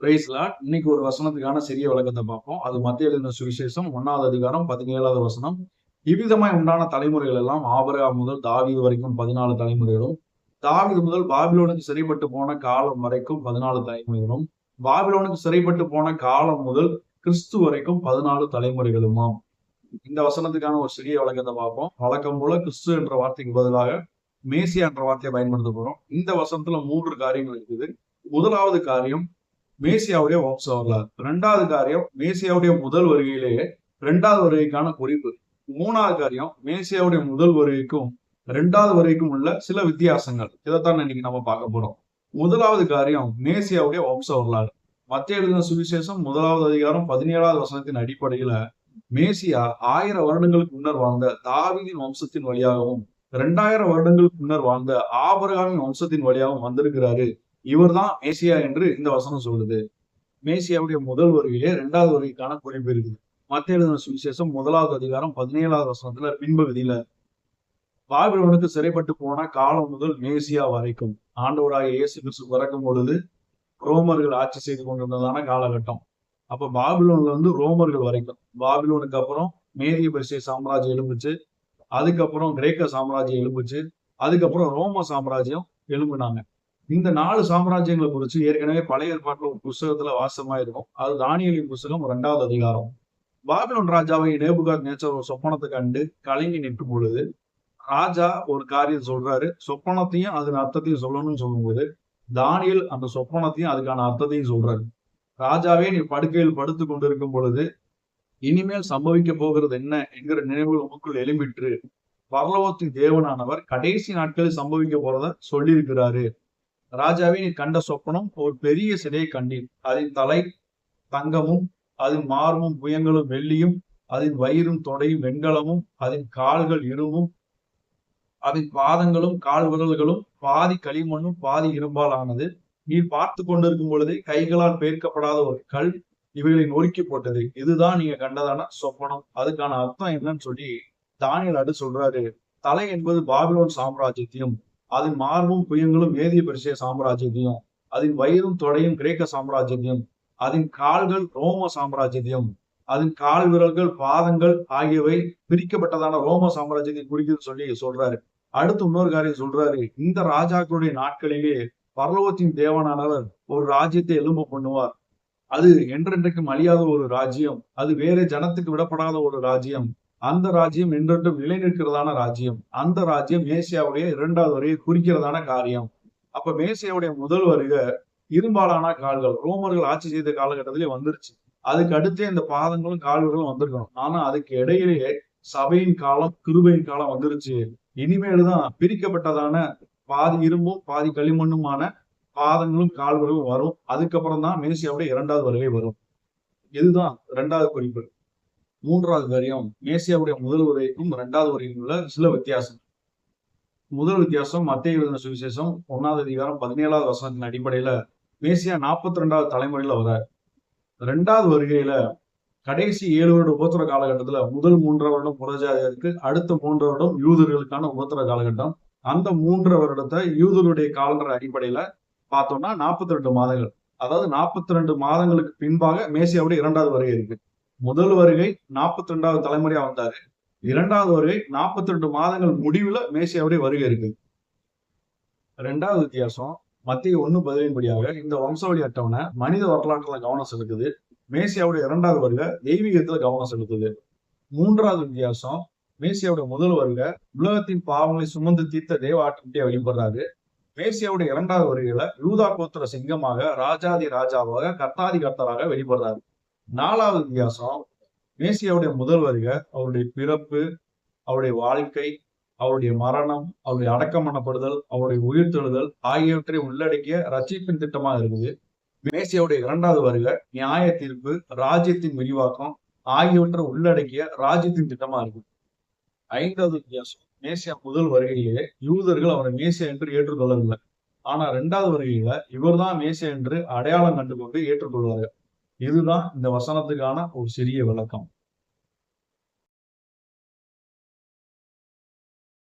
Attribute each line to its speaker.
Speaker 1: பிரைஸ்லாட் இன்னைக்கு ஒரு வசனத்துக்கான சிறிய விளக்கத்தை பார்ப்போம். அது மத்திய எழுதின சுவிசேஷம் ஒன்னாவது அதிகாரம் பதினேழாவது வசனம். இவ்விதமாய் உண்டான தலைமுறைகள் எல்லாம் ஆபரகா முதல் தாவீது வரைக்கும் பதினாலு தலைமுறைகளும் தாவீது முதல் பாபிலோனுக்கு சிறைப்பட்டு போன காலம் வரைக்கும் பதினாலு தலைமுறைகளும் பாபிலோனுக்கு சிறைப்பட்டு போன காலம் முதல் கிறிஸ்து வரைக்கும் பதினாலு தலைமுறைகளுமாம். இந்த வசனத்துக்கான ஒரு சிறிய வழக்கத்தை பார்ப்போம். வழக்கம் போல கிறிஸ்து என்ற வார்த்தைக்கு பதிலாக மேசியா என்ற வார்த்தையை பயன்படுத்த போறோம். இந்த வசனத்துல மூன்று காரியங்கள் இருக்குது. முதலாவது காரியம் மேசியாவுடைய வம்ச வரலாறு. ரெண்டாவது காரியம் மேசியாவுடைய முதல் வருகையிலேயே ரெண்டாவது வருகைக்கான குறிப்பு. மூணாவது காரியம் மேசியாவுடைய முதல் வருகைக்கும் ரெண்டாவது வருகைக்கும் உள்ள சில வித்தியாசங்கள். இதைத்தான் இன்னைக்கு நம்ம பார்க்க போறோம். முதலாவது காரியம் மேசியாவுடைய வம்ச வரலாறு. மத்திய எழுதின சுவிசேஷம் முதலாவது அதிகாரம் பதினேழாவது வசனத்தின் அடிப்படையில மேசியா ஆயிரம் வருடங்களுக்கு முன்னர் வாழ்ந்த தாவீதின் வம்சத்தின் வழியாகவும் இரண்டாயிரம் வருடங்களுக்கு முன்னர் வாழ்ந்த ஆபரகாமின் வம்சத்தின் வழியாகவும் வந்திருக்கிறாரு. இவர்தான் மேசியா என்று இந்த வசனம் சொல்லுது. மேசியாவுடைய முதல் வருகையிலே இரண்டாவது வருகைக்கான குறிப்பு இருக்குது. மத்திய எழுதின சுவிசேஷம் முதலாவது அதிகாரம் பதினேழாவது வசனத்துல பின்பகுதியில பாபிலோனுக்கு சிறைப்பட்டு போன காலம் முதல் மேசியா வரைக்கும் ஆண்டவராக இயேசு கிறிஸ்து பிறக்கும் பொழுது ரோமர்கள் ஆட்சி செய்து கொண்டிருந்ததான காலகட்டம். அப்ப பாபிலோன்ல இருந்து ரோமர்கள் வரைக்கும். பாபிலோனுக்கு அப்புறம் மேரிய பரிசை சாம்ராஜ்யம் எழும்புச்சு அதுக்கப்புறம் கிரேக்க சாம்ராஜ்யம் எழும்புச்சு அதுக்கப்புறம் ரோம சாம்ராஜ்யம் எழும்புனாங்க. இந்த நாலு சாம்ராஜ்யங்களை குறித்து ஏற்கனவே பழைய ஏற்பாட்டில் ஒரு புஸ்தகத்துல வாசமா இருக்கும் அது தானியலின் புஸ்தகம் ரெண்டாவது அதிகாரம். பாபிலோன் ராஜாவை நேபுகாத் நேச்சர் ஒரு சொப்பனத்தை கண்டு கலங்கி நிற்கும் பொழுது ராஜா ஒரு காரியம் சொல்றாரு. சொப்பனத்தையும் அதன் அர்த்தத்தையும் சொல்லணும்னு சொல்லும்போது தானியல் அந்த சொப்பனத்தையும் அதுக்கான அர்த்தத்தையும் சொல்றாரு. ராஜாவே நீ படுக்கையில் படுத்து கொண்டிருக்கும் பொழுது இனிமேல் சம்பவிக்க போகிறது என்ன என்கிற நினைவுகள் உமக்குள் எழும்பிற்று. பரலோகத்தின் தேவனானவர் கடைசி நாட்களில் சம்பவிக்க போறத சொல்லியிருக்கிறாரு. ராஜாவே நீ கண்ட சொப்பனம் ஒரு பெரிய சிலையை கண்டீர் அதன் தலை தங்கமும் அதன் மார்பும் புயங்களும் வெள்ளியும் அதன் வயிறும் தொடையும் வெண்கலமும் அதன் கால்கள் இரும்பும் அதன் பாதங்களும் கால் விரல்களும் பாதி களிமண்ணும் பாதி இரும்பால் ஆனது. நீ பார்த்து கொண்டிருக்கும் பொழுதே கைகளால் பெயர்க்கப்படாத ஒரு கல் இவைகளை நொறுக்கி போட்டது. இதுதான் நீங்க கண்டதான சொப்பனம். அதுக்கான அர்த்தம் என்னன்னு சொல்லி தானியல் அடு சொல்றாரு. தலை என்பது பாபிலோன் சாம்ராஜ்யத்தையும் அதன் மார்பும் புயங்களும் வேதிய பரிசய சாம்ராஜ்யத்தையும் அதன் வயிறும் தொடையும் கிரேக்க சாம்ராஜ்யத்தையும் அதன் கால்கள் ரோம சாம்ராஜ்யத்தையும் அதன் கால் விரல்கள் பாதங்கள் ஆகியவை பிரிக்கப்பட்டதான ரோம சாம்ராஜ்யத்தை குறிக்குதுன்னு சொல்லி சொல்றாரு. அடுத்து இன்னொரு காரியம் சொல்றாரு. இந்த ராஜாக்களுடைய நாட்களிலே பரலோகத்தின் தேவனானவர் ஒரு ராஜ்யத்தை எலும்பு பண்ணுவார். அது என்றென்றைக்கும் அழியாத ஒரு ராஜ்யம். அது வேற ஜனத்துக்கு விடப்படாத ஒரு ராஜ்யம். அந்த ராஜ்யம் என்றென்றும் நிலை நிற்கிறதான ராஜ்யம். அந்த ராஜ்யம் மேசியாவுடைய இரண்டாவது வரையை குறிக்கிறதான காரியம். அப்ப மேசியாவுடைய முதல் வருக இரும்பாலான கால்கள். ரோமர்கள் ஆட்சி செய்த காலகட்டத்திலே வந்துருச்சு. அதுக்கு அடுத்தே இந்த பாதங்களும் கால்களும் வந்திருக்கணும். ஆனா அதுக்கு இடையிலேயே சபையின் காலம் கிருபையின் காலம் வந்துருச்சு. இனிமேலுதான் பிரிக்கப்பட்டதான பாதி இரும்பும் பாதி களிமண்ணுமான பாதங்களும் கால்களும் வரும். அதுக்கப்புறம் தான் மேசியாவுடைய இரண்டாவது வருகை வரும். இதுதான் இரண்டாவது குறிப்பு. மூன்றாவது வரையும் மேசியாவுடைய முதல் உரைக்கும் இரண்டாவது உரைக்கும் உள்ள சில வித்தியாசம் முதல் வித்தியாசம் மத்திய எழுதின சுவிசேஷம் ஒன்னாவது அதிகாரம் பதினேழாவது வசனத்தின் அடிப்படையில மேசியா நாற்பத்தி ரெண்டாவது தலைமுறையில வர்றார் ரெண்டாவது வருகையில கடைசி ஏழு வருட உபத்திர காலகட்டத்துல முதல் மூன்று வருடம் புறஜாதியருக்கு அடுத்த மூன்று வருடம் யூதர்களுக்கான உபத்திர காலகட்டம். அந்த மூன்று வருடத்தை யூதருடைய காலண்டர் அடிப்படையில பார்த்தோம்னா நாற்பத்தி ரெண்டு மாதங்கள். அதாவது நாற்பத்தி ரெண்டு மாதங்களுக்கு பின்பாக மேசியாவுடைய இரண்டாவது வருகை இருக்கு. முதல் வருகை நாற்பத்தி ரெண்டாவது தலைமுறையா வந்தாரு. இரண்டாவது வருகை நாற்பத்தி ரெண்டு மாதங்கள் முடிவுல மேசியாவுடைய வருகை இருக்கு. ரெண்டாவது வித்தியாசம் மத்திய ஒன்னு பதிலின்படியாக இந்த வம்சாவளி அட்டவணை மனித வரலாற்றுல கவனம் செலுத்துது. மேசியாவுடைய இரண்டாவது வருகை தெய்வீகத்துல கவனம் செலுத்துது. மூன்றாவது வித்தியாசம் மேசியாவுடைய முதல் வருகை உலகத்தின் பாவங்களை சுமந்து தீர்த்த தேவ ஆட்டுக்குட்டியா வெளிப்படுறாரு. மேசியாவுடைய இரண்டாவது வருகையில யூதா கோத்திர சிங்கமாக ராஜாதி ராஜாவாக கர்த்தாதி கர்த்தராக வெளிப்படுறாரு. நாலாவது வித்தியாசம் மேசியாவுடைய முதல் வருகை அவருடைய பிறப்பு அவருடைய வாழ்க்கை அவருடைய மரணம் அவருடைய அடக்கம் பண்ணப்படுதல் அவருடைய உயிர்த்தெழுதல் ஆகியவற்றை உள்ளடக்கிய ரட்சிப்பின் திட்டமா இருக்குது. மேசியாவுடைய இரண்டாவது வருகை நியாய தீர்ப்பு ராஜ்யத்தின் விரிவாக்கம் ஆகியவற்றை உள்ளடக்கிய ராஜ்யத்தின் திட்டமா இருக்கு ஐந்தாவது வித்தியாசம் மேசியா முதல் வருகையிலே யூதர்கள் அவரை மேசியா என்று ஏற்றுக்கொள்ளவில்லை. ஆனா இரண்டாவது வருகையில இவர்தான் மேசியா என்று அடையாளம் கண்டுகொண்டு ஏற்றுக்கொள்வார்கள். இதுதான் இந்த வசனத்துக்கான ஒரு சிறிய விளக்கம்.